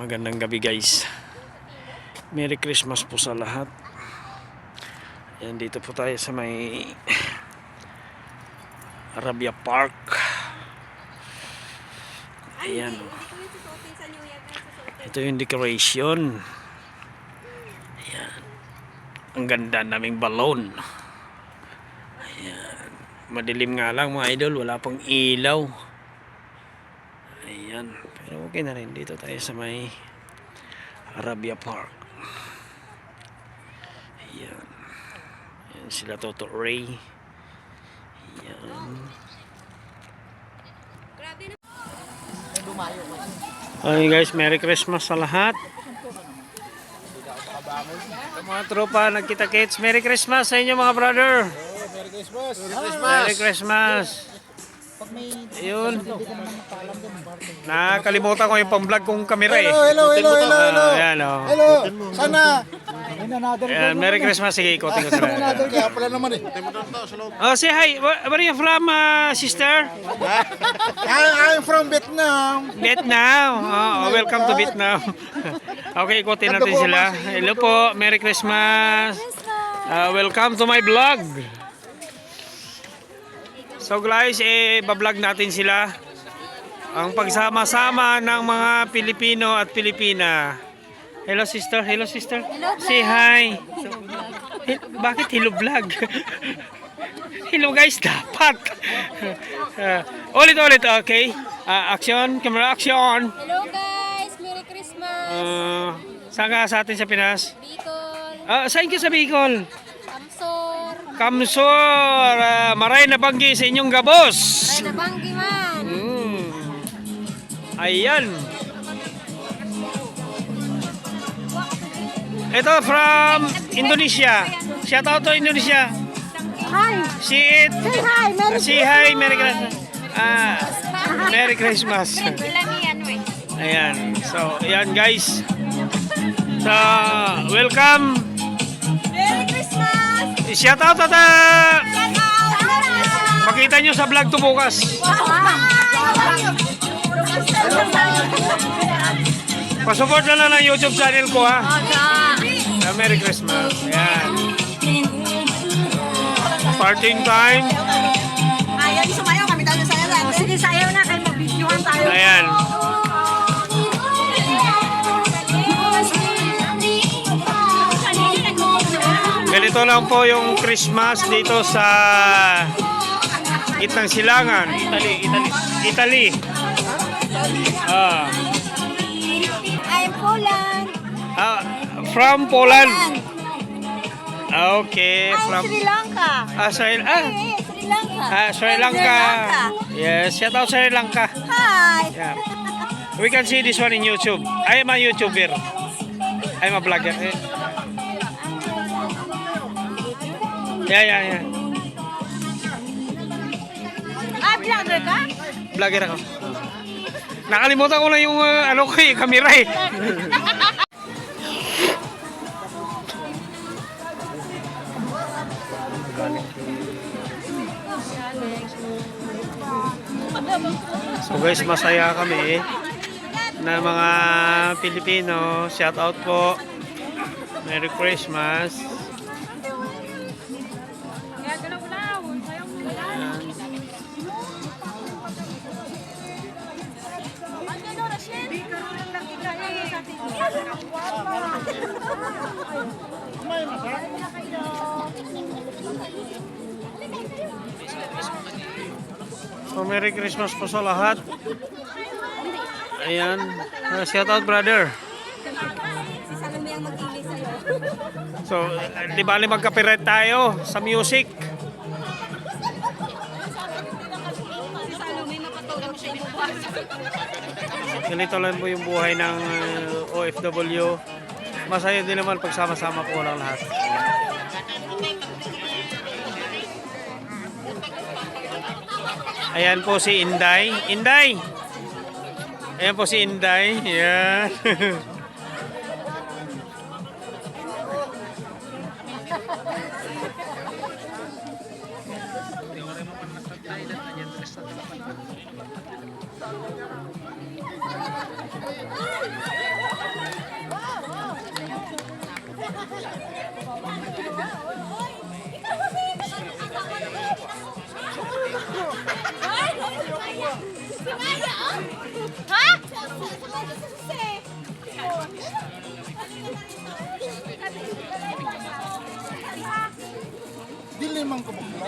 Magandang gabi guys. Merry Christmas po sa lahat. Ayan, dito po tayo sa may Arabia Park. Ayan. Ito yung decoration. Ayan. Ang ganda naming balon. Ayan. Madilim nga lang mga idol. Wala pang ilaw. Ayan. Pero okay na rin. Dito tayo sa may Arabia Park. Ayan. Ayan sila Toto Ray. Ayan. Ay guys, Merry Christmas sa lahat. Sa mga tropa, nagkita-kits. Merry Christmas sa inyo mga brother. Merry Christmas! Merry Christmas. Ayun. Nakalimutan ko yung pang-vlog kong kamera eh. Hello, hello, hello, hello, hello. Ah, Ayan oh. Hello! Sana! Ayan, Merry Christmas. Sige, ikotin ko sila. Kaya pala naman eh. Oh, say hi. Where where are you from, uh, sister? I, I'm from Vietnam. Vietnam. Oh, welcome to Vietnam. okay, ikotin natin sila. Hello po. Merry Christmas. Uh, welcome to my vlog. So guys, eh, bablog natin sila. Ang pagsama-sama ng mga Pilipino at Pilipina. Hello sister, hello sister. Say hi. Bakit hello vlog? hello guys, dapat. Uh, ulit ulit, okay? Uh, action, camera action. Hello guys! Merry Christmas! Uh, saan ka sa atin sa Pinas? Bicol, Ah, saan ka sa Bicol? Samsor, Kamsor, ah, maray na banggi sa inyong gabos. ay nabanggi man! Ayan. Ito from Indonesia. Shout out to Indonesia. Hi! See it. Say hi! Merry Say hi, Merry Christmas. Ah, Merry Christmas. Ayan. So, ayan guys. So, welcome. Merry Christmas! Shout out at makita nyo sa vlog to bukas. Pasupport na lang ng YouTube channel ko ha. Ah, Merry Christmas. Ayan. Parting time. Ayaw, sumayaw kami tayo sa ayaw. Sige, sayaw na kayo mag-videoan tayo. Ayan. Ganito lang po yung Christmas dito sa Itang Silangan, Italy, Italy, Italy. Ah, I'm Poland. ah, from Poland. Ah, Okay, I'm from Sri Lanka. ah, Sri, ah, Hey, Sri Lanka. ah, Sri Lanka. Yes, shout out Sri Lanka. Hi! Yeah. We can see this one in YouTube. I am a YouTuber. I'm a vlogger. Eh. Yeah, yeah, yeah. Ah, vlogger ka? Vlogger ako. Nakalimutan ko na yung uh, ano ko eh, camera eh. So guys, masaya kami na mga Pilipino. Shout out po. Merry Christmas. Christmas po sa lahat. Ayan. Uh, shout out, brother. So, eh, di bali magkapiret tayo sa music. Ganito lang po yung buhay ng uh, OFW. Masaya din naman pagsama-sama po lang lahat. Ayan po si Inday. Inday! Ayan po si Inday. Ayan.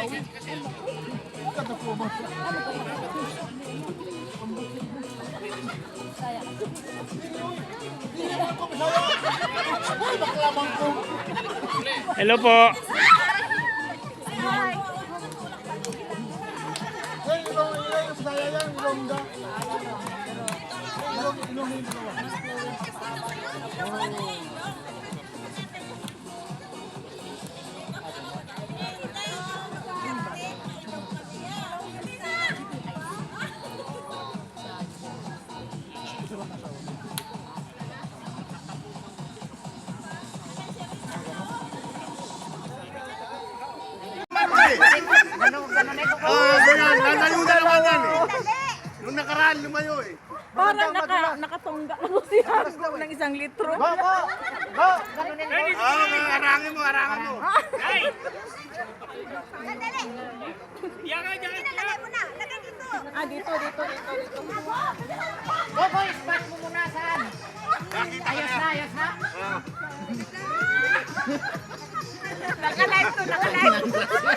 Kada po? Hello. Ah, dito, dito, dito, dito. Naka-live to, naka-live.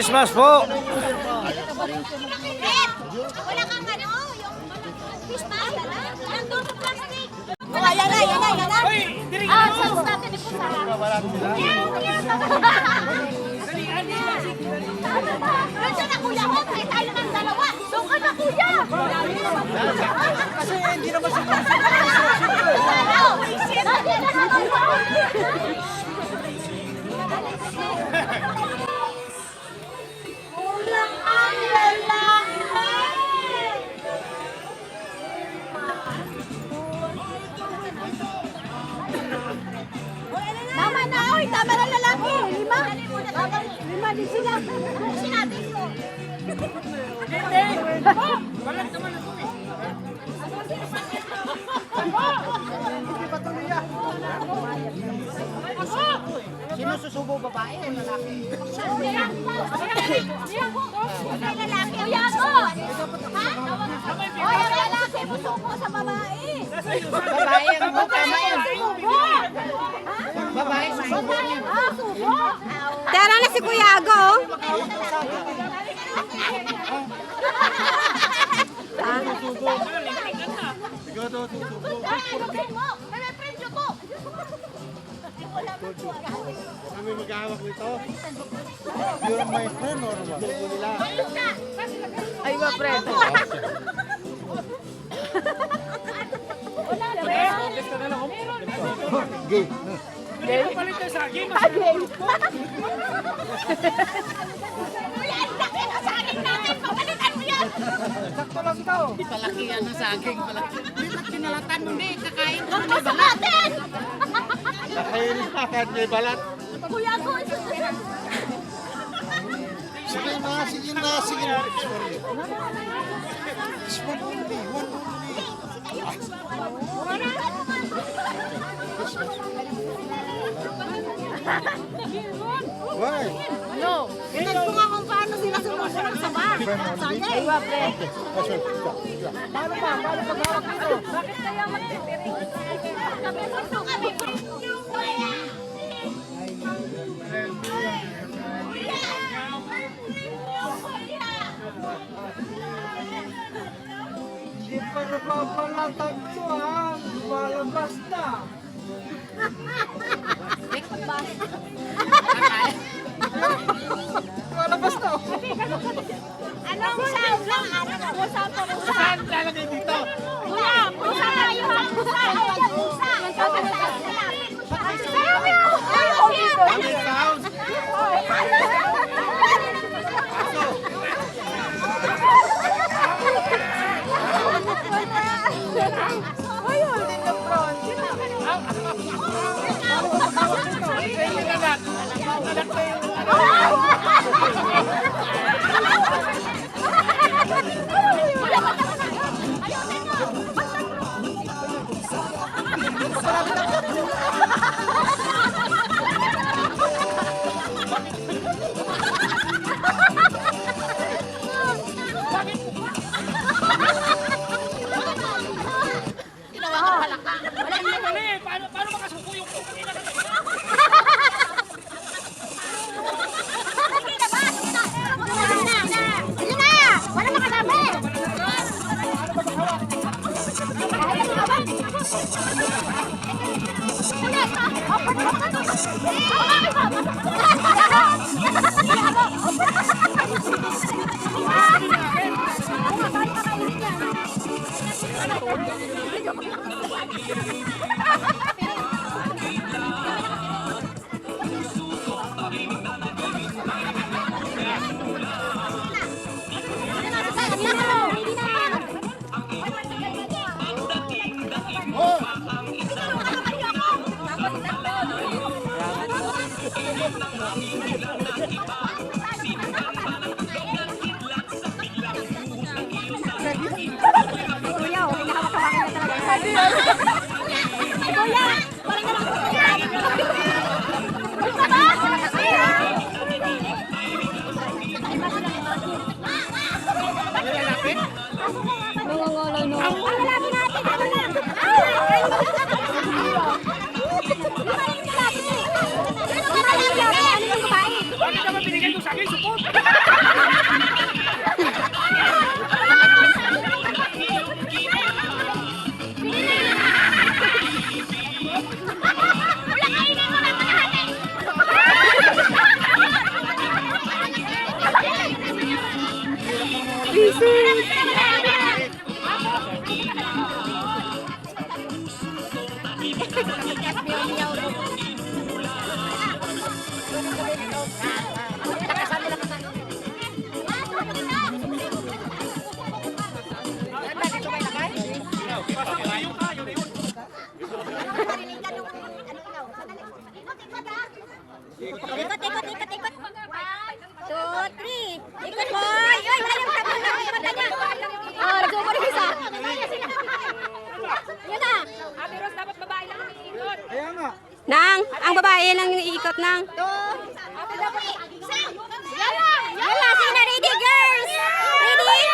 Christmas po. Wala kang ano, yung na. Nandun sa plastic. Oh, ayan na, ayan na, ayan na. Ah, sa natin ito sa. Doon siya na kuya ko, kaya tayo ng dalawa. Doon ka na kuya. Kasi hindi naman siya. Kulang Din sila. Sinabi ko. Sino susubo babae o lalaki? lalaki. Kuya ko. Ha? Oy, ang lalaki mo suko sa babae. Babae ang mo, tama yun. Suko. Babae susubo niya. Ah, suko. Tara na si Kuya Ago. Kami maghahawak nito. You're my friend or what? Ayun ka. Ay, ma, friend. Kuya, ang laki na sa akin natin. Pabalitan. Sakto lang ito. Palaki yan sa akin. Palaki. Ba't kinalatan mo, eh, Kakain ko. Ang sa natin. Sa akin, may balat. Kuya, ako ang susunod. Sige na, sige friend only? Okay, that's right. Yeah, yeah. Hindi pa napapalatag to ha. Lumalabas na. Lumalabas どうもありがとうございました。Kuya, okay na hawak-hawakin na talaga. Kuya, parang nalang Nangangalaw akin? Support! Ikot, ikot, ikot, ikot. One, two, three. Ikot, boy. Ay, wala yung sabon na yung mata niya. Oh, nagsubo rin isa. Yun na. Ate Rose, dapat babae lang ang iikot. Kaya nga. Nang, ang babae lang yung iikot nang. Yala! Yala! Sige na, ready, girls! Ready?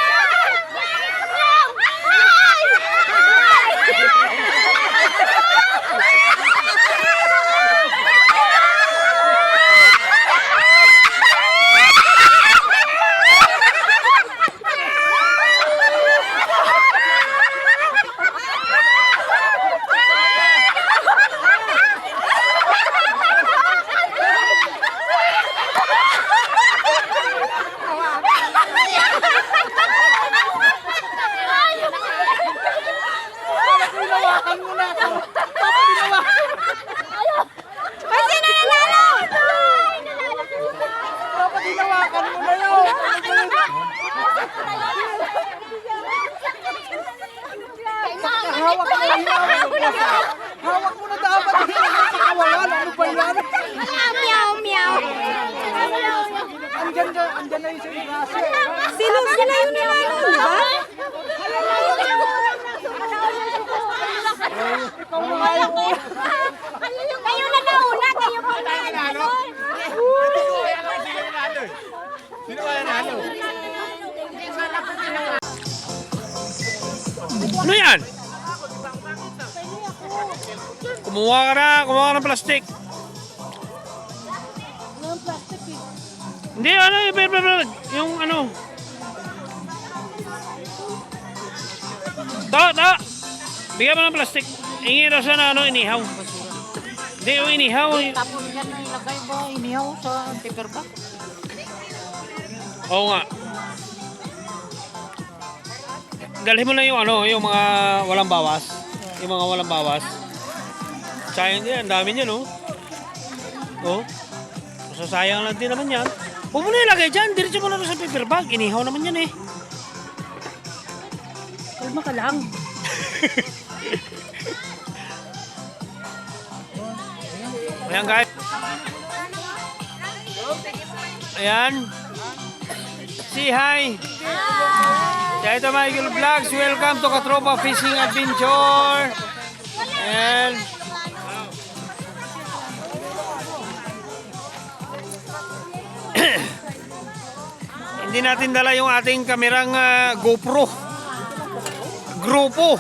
Hinawakan mo na ako. Ay, sino nanalo? Dapat hinawakan mo na yun. Hawak mo na hawak. Hawak mo na dapat. Sa kawalan. Ano ba yan? Meow, meow. Andyan, dyan, andyan na yung sa grasya. Sino sila yung nanalo, di ba? Ikaw na nga yung Kayo na nauna, kayo po na. Sino kaya nalo? Ano yan? Kumuha ka na, kumuha ka ng plastic. Hindi, ano, yung, yung, yung, yung ano. To, to. Bigyan mo ng plastic. Hingi daw siya na ano, inihaw. Hindi, yung inihaw. Tapos yan na ilagay ba? Inihaw sa paper bag? Oo nga. Dalhin mo na yung ano, yung mga walang bawas. Yung mga walang bawas. Sayang din, ang dami niyan, no? Oh. Masasayang lang din naman yan. Huwag mo na ilagay dyan, diretso mo na sa paper bag. Inihaw naman yan eh. Kalma ka lang. Ayan guys. Ayan. Say hi. Kaya ito Michael Vlogs. Welcome to Katropa Fishing Adventure. Ayan. Hindi natin dala yung ating kamerang ah, GoPro. Grupo.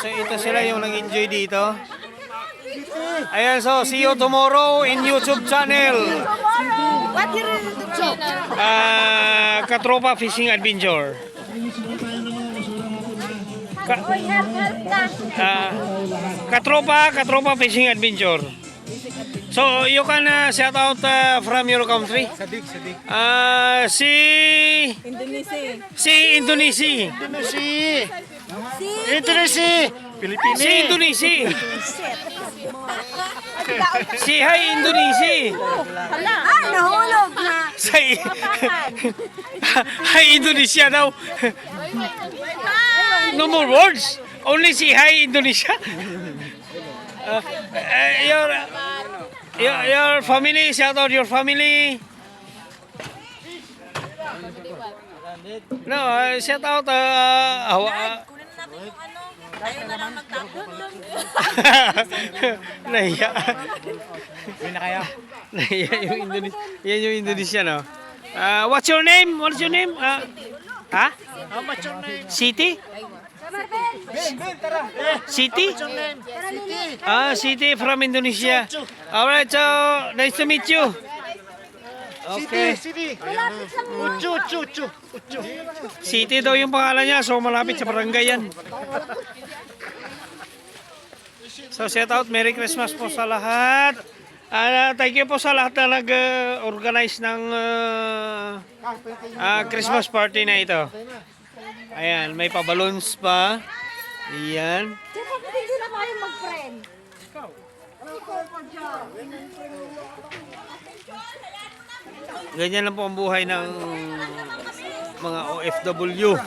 So ito sila yung nag-enjoy dito. Ayan, so see you tomorrow in YouTube channel. Ah, Katropa Fishing Adventure. Ka Ah, Katropa, Katropa Fishing Adventure. So you can uh, shout out uh, from your country. Sadik, sadik. Ah, si Indonesia. si Indonesia. Indonesia! Indonesia! Pilipinas! Si Indonesia. si Hi Indonesia. Hala. Ah, nahulog na. Say, Hi Indonesia daw. No more words. Only say hi Indonesia. Uh, uh, your, your, your family, shout out your family. No, uh, shout out uh, uh, uh, ano. Ayaw na lang magtapon. Nahiya. Uwi na kaya? Nahiya yung Indonesia. Yan yung Indonesia, no? Uh, what's your name? What's your name? Uh, ha? How much your name? City? Ben, Ben, tara! City? Ah, City from Indonesia. Alright, so nice to meet you. Okay. City, City! Ucu, ucu, ucu, ucu. City daw yung pangalan niya, so malapit sa barangay yan. So shout out, Merry Christmas po sa lahat. Ah, thank you po sa lahat na nag-organize ng ah, ah, Christmas party na ito. Ayan, may pa-balloons pa. Ayan. Hindi na kayo mag-friend. Ganyan lang po ang buhay ng mga OFW.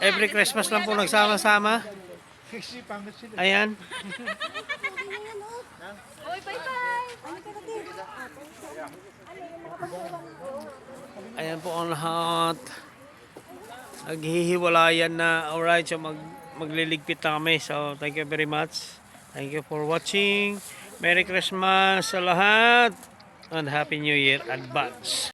Every Christmas lang po nagsama-sama. Ayan. Oy, bye-bye. Ayan po ang lahat. Naghihiwalayan na. Alright, so mag, magliligpit na kami. So, thank you very much. Thank you for watching. Merry Christmas sa lahat. And Happy New Year advance.